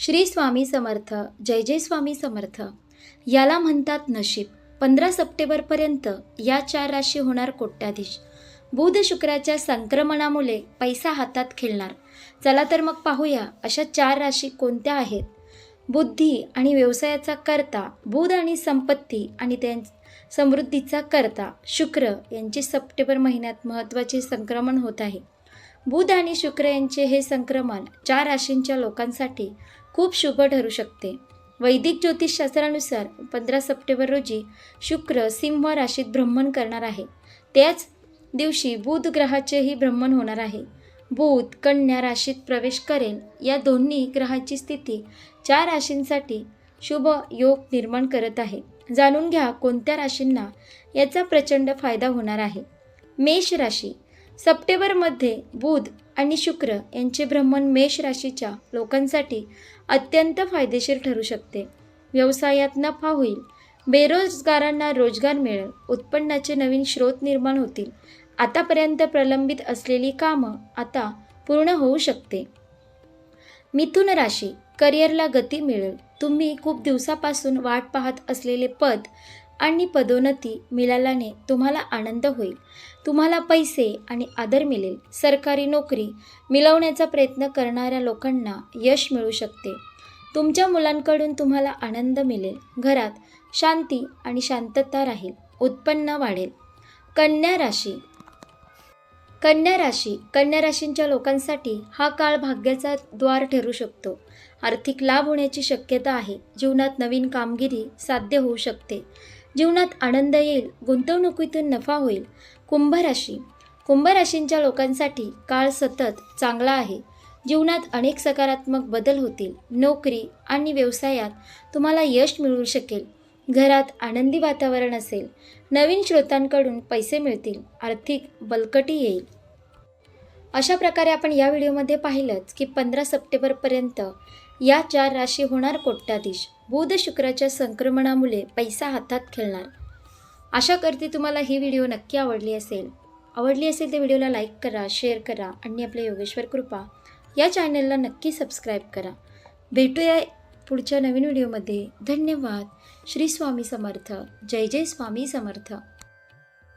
श्री स्वामी समर्थ जय जय स्वामी समर्थ. याला म्हणतात नशीब. पंधरा सप्टेंबरपर्यंत या चार राशी होणार कोट्याधीश. बुध शुक्राच्या संक्रमणामुळे पैसा हातात खेळणार. चला तर मग पाहूया अशा चार राशी कोणत्या आहेत. बुद्धी आणि व्यवसायाचा करता बुध आणि संपत्ती आणि त्यां समृद्धीचा करता शुक्र यांचे सप्टेंबर महिन्यात महत्त्वाचे संक्रमण होत आहे. बुध आणि शुक्र यांचे हे संक्रमण चार राशींच्या लोकांसाठी खूप शुभ ठरू शकते. वैदिक ज्योतिषशास्त्रानुसार पंधरा सप्टेंबर रोजी शुक्र सिंह राशीत भ्रमण करणार आहे. त्याच दिवशी बुध ग्रहाचेही भ्रमण होणार आहे. बुध कन्या राशीत प्रवेश करेल. या दोन्ही ग्रहाची स्थिती चार राशींसाठी शुभ योग निर्माण करत आहे. जाणून घ्या कोणत्या राशींना याचा प्रचंड फायदा होणार आहे. मेष राशी. सप्टेंबरमध्ये बुध आणि शुक्र यांचे भ्रमण मेष राशीच्या लोकांसाठी अत्यंत फायदेशीर ठरू शकते. व्यवसायात नफा होईल. बेरोजगारांना रोजगार मिळेल. उत्पन्नाचे नवीन स्रोत निर्माण होतील. आतापर्यंत प्रलंबित असलेली कामं आता पूर्ण होऊ शकते. मिथुन राशी करिअरला गती मिळेल. तुम्ही खूप दिवसापासून वाट पाहत असलेले पद आणि पदोन्नती मिळाल्याने तुम्हाला आनंद होईल. तुम्हाला पैसे आणि आदर मिळेल. सरकारी नोकरी मिळवण्याचा प्रयत्न करणाऱ्या लोकांना यश मिळू शकते. तुमच्या मुलांकडून तुम्हाला आनंद मिळेल. घरात शांती आणि शांतता राहील. उत्पन्न वाढेल. कन्या राशी. कन्या राशी कन्या राशींच्या लोकांसाठी हा काळ भाग्याचा द्वार ठरू शकतो. आर्थिक लाभ होण्याची शक्यता आहे. जीवनात नवीन कामगिरी साध्य होऊ शकते. जीवनात आनंद येईल गुंतवणुकीतून नफा होईल. कुंभ राशी कुंभ राशींच्या लोकांसाठी काळ सतत चांगला आहे. जीवनात अनेक सकारात्मक बदल होतील. नोकरी आणि व्यवसायात तुम्हाला यश मिळू शकेल. घरात आनंदी वातावरण असेल. नवीन स्रोतांकडून पैसे मिळतील. आर्थिक बलकटी येईल. अशा प्रकारे आपण या व्हिडिओमध्ये पाहिलंच की पंधरा सप्टेंबरपर्यंत या चार राशी होणार कोट्याधीश. बुध शुक्राच्या संक्रमणामुळे पैसा हातात खेळणार. आशा करते तुम्हाला ही व्हिडिओ नक्की आवडली असेल. आवडली असेल तर व्हिडिओला लाईक करा शेअर करा आणि आपल्या योगेश्वर कृपा या चॅनलला नक्की सबस्क्राईब करा. भेटूया पुढच्या नवीन व्हिडिओमध्ये. धन्यवाद. श्री स्वामी समर्थ. जय जय स्वामी समर्थ.